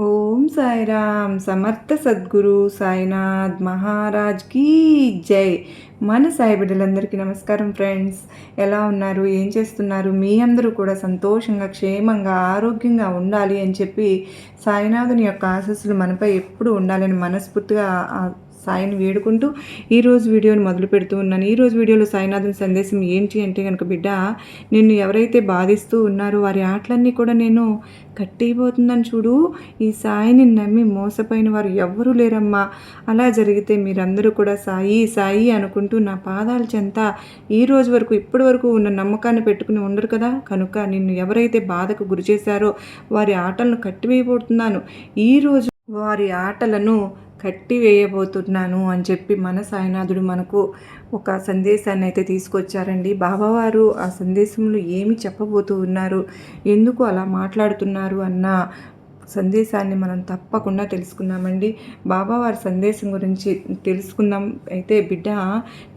ఓం సాయిరామ్ సమర్థ సద్గురు సాయినాథ్ మహారాజ్ కీ జై. మన సాయి బిడ్డలందరికీ నమస్కారం ఫ్రెండ్స్. ఎలా ఉన్నారు? ఏం చేస్తున్నారు? మీ అందరూ కూడా సంతోషంగా క్షేమంగా ఆరోగ్యంగా ఉండాలి అని చెప్పి సాయినాథుని యొక్క ఆశస్సులు మనపై ఎప్పుడు ఉండాలని మనస్ఫూర్తిగా సాయిని వేడుకుంటూ ఈరోజు వీడియోని మొదలు పెడుతూ ఉన్నాను. ఈరోజు వీడియోలో సాయినాథుని సందేశం ఏంటి అంటే కనుక బిడ్డ నిన్ను ఎవరైతే బాధిస్తూ ఉన్నారో వారి ఆటలన్నీ కూడా నేను కట్టిపోతుందని చూడు. ఈ సాయిని నమ్మి మోసపోయిన వారు ఎవ్వరూ లేరమ్మా. అలా జరిగితే మీరందరూ కూడా సాయి సాయి అనుకుంటూ నా పాదాల చెంత ఈ రోజు వరకు ఇప్పటి వరకు ఉన్న నమ్మకాన్ని పెట్టుకుని ఉండరు కదా. కనుక నిన్ను ఎవరైతే బాధకు గురి చేశారో వారి ఆటలను కట్టివేయబోతున్నాను. ఈరోజు వారి ఆటలను కట్టి వేయబోతున్నాను అని చెప్పి మన సాయినాథుడు మనకు ఒక సందేశాన్ని అయితే తీసుకొచ్చారండి. బాబావారు ఆ సందేశంలో ఏమి చెప్పబోతూ ఉన్నారు? ఎందుకు అలా మాట్లాడుతున్నారు? అన్న సందేశాన్ని మనం తప్పకుండా తెలుసుకున్నామండి బాబావారి సందేశం గురించి తెలుసుకుందాం. అయితే బిడ్డ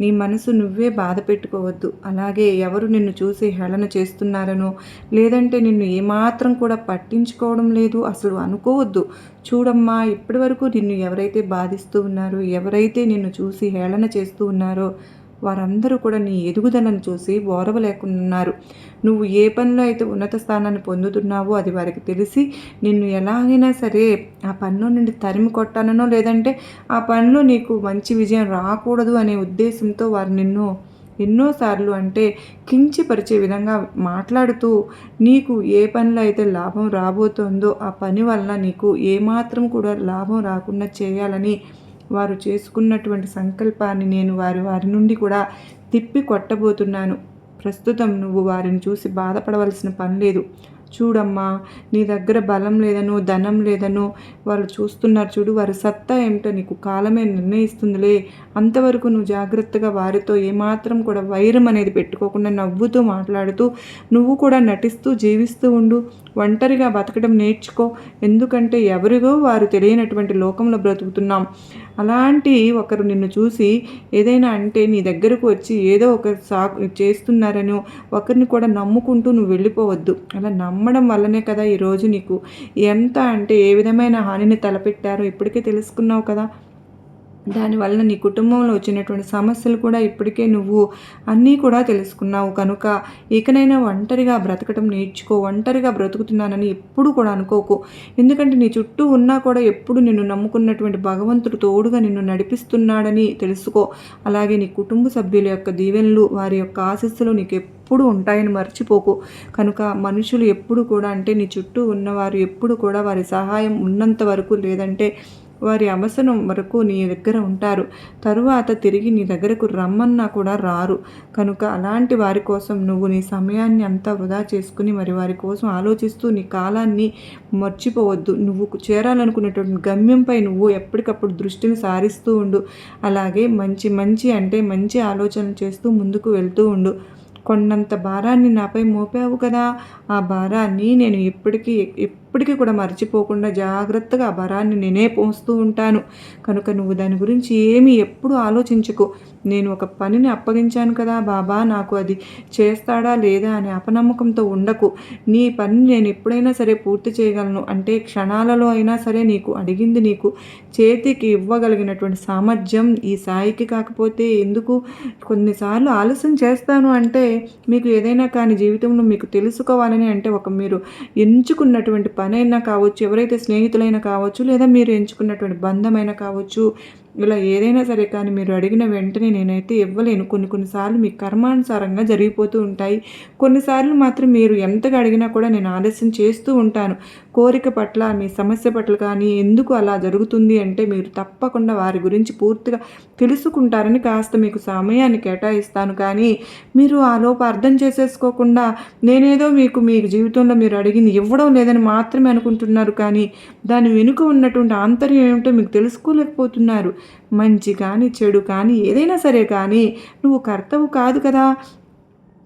నీ మనసు నువ్వే బాధ పెట్టుకోవద్దు. అలాగే ఎవరు నిన్ను చూసి హేళన చేస్తున్నారనో లేదంటే నిన్ను ఏమాత్రం కూడా పట్టించుకోవడం లేదు అసలు అనుకోవద్దు. చూడమ్మా ఇప్పటివరకు నిన్ను ఎవరైతే బాధిస్తూ ఉన్నారో ఎవరైతే నిన్ను చూసి హేళన చేస్తూ ఉన్నారో వారందరూ కూడా నీ ఎదుగుదలను చూసి ఓరవలేకున్నారు. నువ్వు ఏ పనిలో అయితే ఉన్నత స్థానాన్ని పొందుతున్నావో అది వారికి తెలిసి నిన్ను ఎలాగైనా సరే ఆ పనిలో నుండి తరిమి కొట్టాలనో లేదంటే ఆ పనిలో నీకు మంచి విజయం రాకూడదు అనే ఉద్దేశంతో వారు నిన్ను ఎన్నోసార్లు అంటే కించిపరిచే విధంగా మాట్లాడుతూ నీకు ఏ పనిలో అయితే లాభం రాబోతోందో ఆ పని వలన నీకు ఏమాత్రం కూడా లాభం రాకుండా చేయాలని వారు చేసుకున్నటువంటి సంకల్పాన్ని నేను వారి వారి నుండి కూడా తిప్పి కొట్టబోతున్నాను. ప్రస్తుతం నువ్వు వారిని చూసి బాధపడవలసిన పని లేదు. చూడమ్మా నీ దగ్గర బలం లేదనో ధనం లేదనో వాళ్ళు చూస్తున్నారు చూడు వారి సత్తా ఏమిటో నీకు కాలమే నిర్ణయిస్తుందిలే. అంతవరకు నువ్వు జాగ్రత్తగా వారితో ఏమాత్రం కూడా వైరం అనేది పెట్టుకోకుండా నవ్వుతూ మాట్లాడుతూ నువ్వు కూడా నటిస్తూ జీవిస్తూ ఉండు. ఒంటరిగా బతకడం నేర్చుకో. ఎందుకంటే ఎవరిగో వారు తెలియనటువంటి లోకంలో బ్రతుకుతున్నాం. అలాంటి ఒకరు నిన్ను చూసి ఏదైనా అంటే నీ దగ్గరకు వచ్చి ఏదో ఒక సా చేస్తున్నారనో ఒకరిని కూడా నమ్ముకుంటూ నువ్వు వెళ్ళిపోవద్దు. అలా నమ్మడం వల్లనే కదా ఈరోజు నీకు ఎంత అంటే ఏ విధమైన హానిని తలపెట్టారో ఇప్పటికే తెలుసుకున్నావు కదా. దానివల్ల నీ కుటుంబంలో వచ్చినటువంటి సమస్యలు కూడా ఇప్పటికే నువ్వు అన్నీ కూడా తెలుసుకున్నావు. కనుక ఇకనైనా ఒంటరిగా బ్రతకటం నేర్చుకో. ఒంటరిగా బ్రతుకుతున్నానని ఎప్పుడు కూడా అనుకోకు. ఎందుకంటే నీ చుట్టూ ఉన్నా కూడా ఎప్పుడు నిన్ను నమ్ముకున్నటువంటి భగవంతుడు తోడుగా నిన్ను నడిపిస్తున్నాడని తెలుసుకో. అలాగే నీ కుటుంబ సభ్యుల యొక్క దీవెనలు వారి యొక్క ఆశస్సులు నీకు ఎప్పుడు ఉంటాయని మర్చిపోకు. కనుక మనుషులు ఎప్పుడు కూడా అంటే నీ చుట్టూ ఉన్నవారు ఎప్పుడు కూడా వారి సహాయం ఉన్నంత వరకు లేదంటే వారి అవసరం వరకు నీ దగ్గర ఉంటారు. తరువాత తిరిగి నీ దగ్గరకు రమ్మన్నా కూడా రారు. కనుక అలాంటి వారి కోసం నువ్వు నీ సమయాన్ని అంతా వృధా చేసుకుని మరి వారి కోసం ఆలోచిస్తూ నీ కాలాన్ని మర్చిపోవద్దు. నువ్వు చేరాలనుకునేటువంటి గమ్యంపై నువ్వు ఎప్పటికప్పుడు దృష్టిని సారిస్తూ ఉండు. అలాగే మంచి మంచి అంటే మంచి ఆలోచనలు చేస్తూ ముందుకు వెళ్తూ ఉండు. కొన్నంత భారాన్ని నాపై మోపావు కదా. ఆ భారాన్ని నేను ఎప్పటికీ ఎప్పటికీ కూడా మర్చిపోకుండా జాగ్రత్తగా ఆ భారాన్ని నేనే పోస్తూ ఉంటాను. కనుక నువ్వు దాని గురించి ఏమీ ఎప్పుడు ఆలోచించకు. నేను ఒక పనిని అప్పగించాను కదా బాబా నాకు అది చేస్తాడా లేదా అనే అపనమ్మకంతో ఉండకు. నీ పని నేను ఎప్పుడైనా సరే పూర్తి చేయగలను. అంటే క్షణాలలో అయినా సరే నీకు అడిగింది నీకు చేతికి ఇవ్వగలిగినటువంటి సామర్థ్యం ఈ సాయికి కాకపోతే ఎందుకు? కొన్నిసార్లు ఆలస్యం చేస్తాను అంటే మీకు ఏదైనా కానీ జీవితంలో మీకు తెలుసుకోవాలని అంటే ఒక మీరు ఎంచుకున్నటువంటి పనైనా కావచ్చు ఎవరైతే స్నేహితులైనా కావచ్చు లేదా మీరు ఎంచుకున్నటువంటి బంధమైనా కావచ్చు ఇలా ఏదైనా సరే కానీ మీరు అడిగిన వెంటనే నేనైతే ఇవ్వలేను. కొన్ని కొన్నిసార్లు మీ కర్మానుసారంగా జరిగిపోతూ ఉంటాయి. కొన్నిసార్లు మాత్రం మీరు ఎంతగా అడిగినా కూడా నేను ఆలస్యం చేస్తూ ఉంటాను. కోరిక పట్ల మీ సమస్య పట్ల కానీ ఎందుకు అలా జరుగుతుంది అంటే మీరు తప్పకుండా వారి గురించి పూర్తిగా తెలుసుకుంటారని కాస్త మీకు సమయాన్ని కేటాయిస్తాను. కానీ మీరు ఆ లోపు అర్థం చేసేసుకోకుండా నేనేదో మీకు మీ జీవితంలో మీరు అడిగింది ఇవ్వడం లేదని మాత్రమే అనుకుంటున్నారు. కానీ దాని వెనుక ఉన్నటువంటి ఆంతర్యం ఏమిటో మీకు తెలుసుకోలేకపోతున్నారు. మంచి కానీ చెడు కానీ ఏదైనా సరే కానీ నువ్వు కర్తవు కాదు కదా.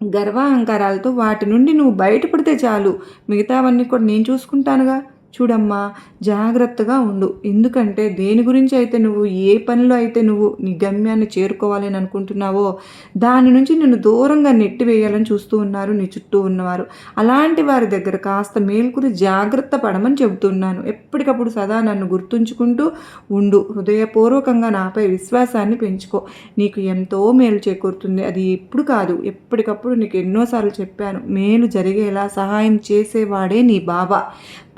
గర్వ అహంకారాలతో వాటి నుండి నువ్వు బయటపడితే చాలు. మిగతావన్నీ కూడా నేను చూసుకుంటానుగా. చూడమ్మా జాగ్రత్తగా ఉండు. ఎందుకంటే దేని గురించి అయితే నువ్వు ఏ పనిలో అయితే నువ్వు నీ గమ్యాన్ని చేరుకోవాలని అనుకుంటున్నావో దాని నుంచి నిన్ను దూరంగా నెట్టి వేయాలని చూస్తూ ఉన్నారు నీ చుట్టూ ఉన్నవారు. అలాంటి వారి దగ్గర కాస్త మేల్కుని జాగ్రత్త పడమని చెబుతున్నాను. ఎప్పటికప్పుడు సదా నన్ను గుర్తుంచుకుంటూ ఉండు. హృదయపూర్వకంగా నాపై విశ్వాసాన్ని పెంచుకో. నీకు ఎంతో మేలు చేకూరుతుంది. అది ఎప్పుడు కాదు. ఎప్పటికప్పుడు నీకు ఎన్నోసార్లు చెప్పాను. మేలు జరిగేలా సహాయం చేసేవాడే నీ బాబా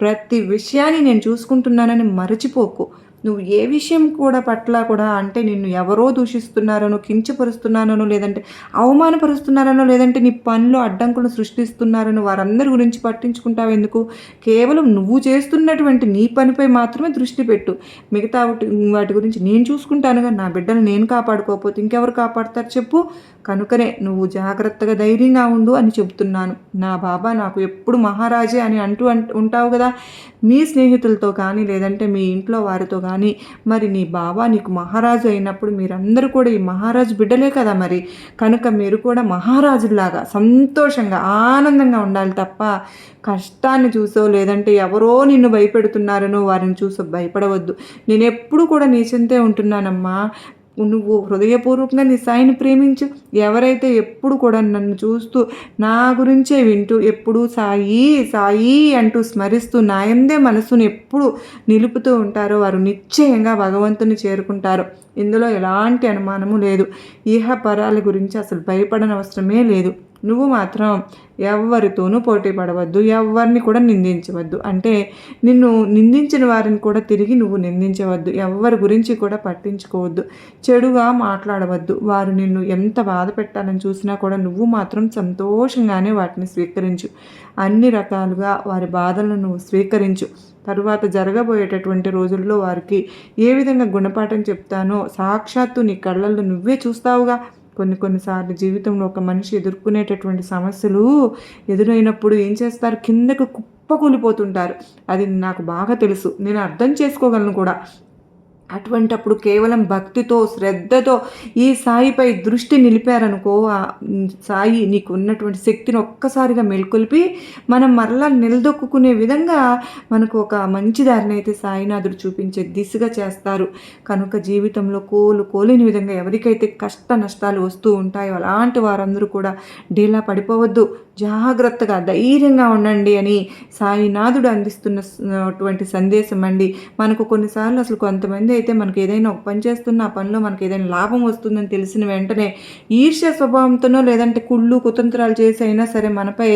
ప్రతి విషయాన్ని నేను చూసుకుంటున్నానని మరచిపోకు. నువ్వు ఏ విషయం కూడా పట్ల కూడా అంటే నిన్ను ఎవరో దూషిస్తున్నారనో కించపరుస్తున్నారనో లేదంటే అవమానపరుస్తున్నారనో లేదంటే నీ పనిలో అడ్డంకులు సృష్టిస్తున్నారనో వారందరి గురించి పట్టించుకుంటావు ఎందుకు? కేవలం నువ్వు చేస్తున్నటువంటి నీ పనిపై మాత్రమే దృష్టి పెట్టు. మిగతా వాటి గురించి నేను చూసుకుంటానుగా నా బిడ్డలు నేను కాపాడుకోకపోతే ఇంకెవరు కాపాడుతారు చెప్పు? కనుకనే నువ్వు జాగ్రత్తగా ధైర్యంగా ఉండు అని చెబుతున్నాను. నా బాబా నాకు ఎప్పుడు మహారాజే అని అంటూ ఉంటావు కదా. మీ స్నేహితులతో కానీ లేదంటే మీ ఇంట్లో వారితో కానీ మరి నీ బావ నీకు మహారాజు అయినప్పుడు మీరందరూ కూడా ఈ మహారాజు బిడ్డలే కదా మరి. కనుక మీరు కూడా మహారాజులాగా సంతోషంగా ఆనందంగా ఉండాలి తప్ప కష్టాన్ని చూసో లేదంటే ఎవరో నిన్ను భయపెడుతున్నారనో వారిని చూసో భయపడవద్దు. నేను ఎప్పుడు కూడా నీ చింతే ఉంటున్నానమ్మా. నువ్వు హృదయపూర్వకంగా నీ సాయిని ప్రేమించు. ఎవరైతే ఎప్పుడు కూడా నన్ను చూస్తూ నా గురించే వింటూ ఎప్పుడు సాయి సాయి అంటూ స్మరిస్తూ నాయందే మనసును ఎప్పుడు నిలుపుతూ ఉంటారో వారు నిశ్చయంగా భగవంతుని చేరుకుంటారు. ఇందులో ఎలాంటి అనుమానము లేదు. ఇహ పరాల గురించి అసలు భయపడనవసరమే లేదు. నువ్వు మాత్రం ఎవరితోనూ పోటీ పడవద్దు ఎవరిని కూడా నిందించవద్దు. అంటే నిన్ను నిందించిన వారిని కూడా తిరిగి నువ్వు నిందించవద్దు ఎవరి గురించి కూడా పట్టించుకోవద్దు చెడుగా మాట్లాడవద్దు. వారు నిన్ను ఎంత బాధ పెట్టాలని చూసినా కూడా నువ్వు మాత్రం సంతోషంగానే వాటిని స్వీకరించు. అన్ని రకాలుగా వారి బాధలను నువ్వు స్వీకరించు. తరువాత జరగబోయేటటువంటి రోజుల్లో వారికి ఏ విధంగా గుణపాఠం చెప్తానో సాక్షాత్తు నీ కళ్ళల్లో నువ్వే చూస్తావుగా. కొన్ని కొన్నిసార్లు జీవితంలో ఒక మనిషి ఎదుర్కొనేటటువంటి సమస్యలు ఎదురైనప్పుడు ఏం చేస్తారు? కిందకు కుప్పకూలిపోతుంటారు. అది నాకు బాగా తెలుసు. నేను అర్థం చేసుకోగలను కూడా. అటువంటప్పుడు కేవలం భక్తితో శ్రద్ధతో ఈ సాయిపై దృష్టి నిలిపారనుకో సాయి నీకు ఉన్నటువంటి శక్తిని ఒక్కసారిగా మెల్కొల్పి మనం మరలా నిలదొక్కునే విధంగా మనకు ఒక మంచి దారిని అయితే సాయినాథుడు చూపించే దిశగా చేస్తారు. కనుక జీవితంలో కోలు కోలేని విధంగా ఎవరికైతే కష్ట నష్టాలు వస్తూ ఉంటాయో అలాంటి వారందరూ కూడా డీలా పడిపోవద్దు. జాగ్రత్తగా ధైర్యంగా ఉండండి అని సాయినాథుడు అందిస్తున్నటువంటి సందేశం అండి. మనకు కొన్నిసార్లు అసలు కొంతమంది అయితే మనకు ఏదైనా ఒక పని చేస్తున్న ఆ పనిలో మనకు ఏదైనా లాభం వస్తుందని తెలిసిన వెంటనే ఈర్ష్య స్వభావంతోనో లేదంటే కుళ్ళు కుతంత్రాలు చేసి అయినా సరే మనపై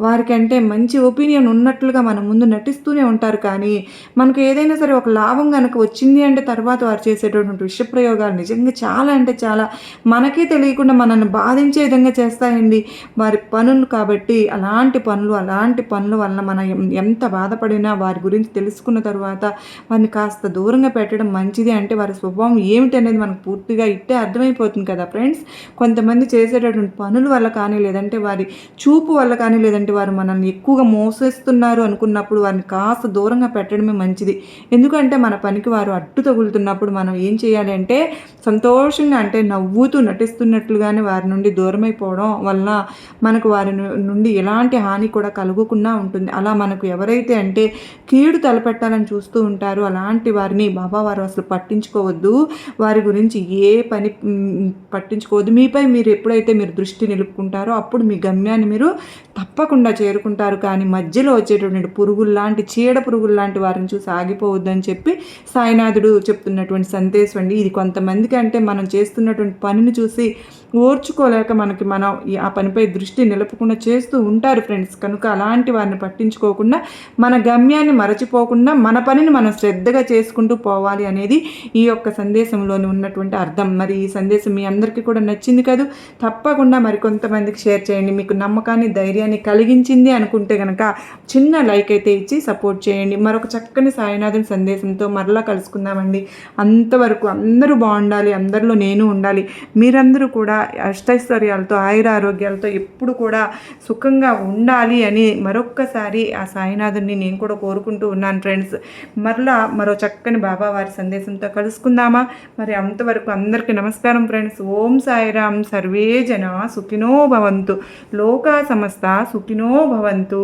వారికంటే మంచి ఒపీనియన్ ఉన్నట్లుగా మన ముందు నటిస్తూనే ఉంటారు. కానీ మనకు ఏదైనా సరే ఒక లాభం కనుక వచ్చింది అంటే తర్వాత వారు చేసేటటువంటి విషప్రయోగాలు నిజంగా చాలా అంటే చాలా మనకే తెలియకుండా మనల్ని బాధించే విధంగా చేస్తాయండి. వారి పనులు కాబట్టి అలాంటి పనులు అలాంటి పనుల వల్ల మనం ఎంత బాధపడినా వారి గురించి తెలుసుకున్న తర్వాత వారిని కాస్త దూరంగా పెట్టడం మంచిది అంటే వారి స్వభావం ఏమిటి అనేది మనకు పూర్తిగా ఇట్టే అర్థమైపోతుంది కదా ఫ్రెండ్స్. కొంతమంది చేసేటటువంటి పనుల వల్ల కానీ లేదంటే వారి చూపు వల్ల కానీ లేదంటే వారు మనల్ని ఎక్కువగా మోసేస్తున్నారు అనుకున్నప్పుడు వారిని కాస్త దూరంగా పెట్టడమే మంచిది. ఎందుకంటే మన పనికి వారు అడ్డు తగులుతున్నప్పుడు మనం ఏం చేయాలి అంటే సంతోషంగా అంటే నవ్వుతూ నటిస్తున్నట్లుగానే వారి నుండి దూరమైపోవడం వలన మనకు వారిని నుండి ఎలాంటి హాని కూడా కలుగకుండా ఉంటుంది. అలా మనకు ఎవరైతే అంటే కీడు తలపెట్టాలని చూస్తూ ఉంటారో అలాంటి వారిని బాబా వారు అసలు పట్టించుకోవద్దు. వారి గురించి ఏ పని పట్టించుకోవద్దు. మీపై మీరు ఎప్పుడైతే మీరు దృష్టి నిలుపుకుంటారో అప్పుడు మీ గమ్యాన్ని మీరు తప్పకుండా చేరుకుంటారు. కానీ మధ్యలో వచ్చేటటువంటి పురుగులు లాంటి చీడ పురుగులు లాంటి వారిని చూసి ఆగిపోవద్దని చెప్పి సాయినాథుడు చెప్తున్నటువంటి సందేశం అండి. ఇది కొంతమందికి అంటే మనం చేస్తున్నటువంటి పనిని చూసి ఓర్చుకోలేక మనకి మనం ఆ పనిపై దృష్టి నిలపకుండా చేస్తూ ఉంటారు ఫ్రెండ్స్. కనుక అలాంటి వారిని పట్టించుకోకుండా మన గమ్యాన్ని మరచిపోకుండా మన పనిని మనం శ్రద్ధగా చేసుకుంటూ పోవాలి అనేది ఈ యొక్క సందేశంలోని ఉన్నటువంటి అర్థం. మరి ఈ సందేశం మీ అందరికీ కూడా నచ్చింది కాదు? తప్పకుండా మరి కొంతమందికి షేర్ చేయండి. మీకు నమ్మకాన్ని ధైర్యాన్ని కలిగించింది అనుకుంటే కనుక చిన్న లైక్ అయితే ఇచ్చి సపోర్ట్ చేయండి. మరొక చక్కని సాయినాథుని సందేశంతో మరలా కలుసుకుందామండి. అంతవరకు అందరూ బాగుండాలి అందరిలో నేను ఉండాలి. మీరందరూ కూడా అష్టైశ్వర్యాలతో ఆయుర ఆరోగ్యాలతో ఎప్పుడు కూడా సుఖంగా ఉండాలి అని మరొక్కసారి ఆ సాయినాథుని నేను కూడా కోరుకుంటూ ఉన్నాను ఫ్రెండ్స్. మరలా మరో చక్కని బాబా వారి సందేశంతో కలుసుకుందామా? మరి అంతవరకు అందరికీ నమస్కారం ఫ్రెండ్స్. ఓం సాయిరామ్ సర్వే జన సుఖినో భవంతు. లోకా సమస్త సుఖినో భవంతు.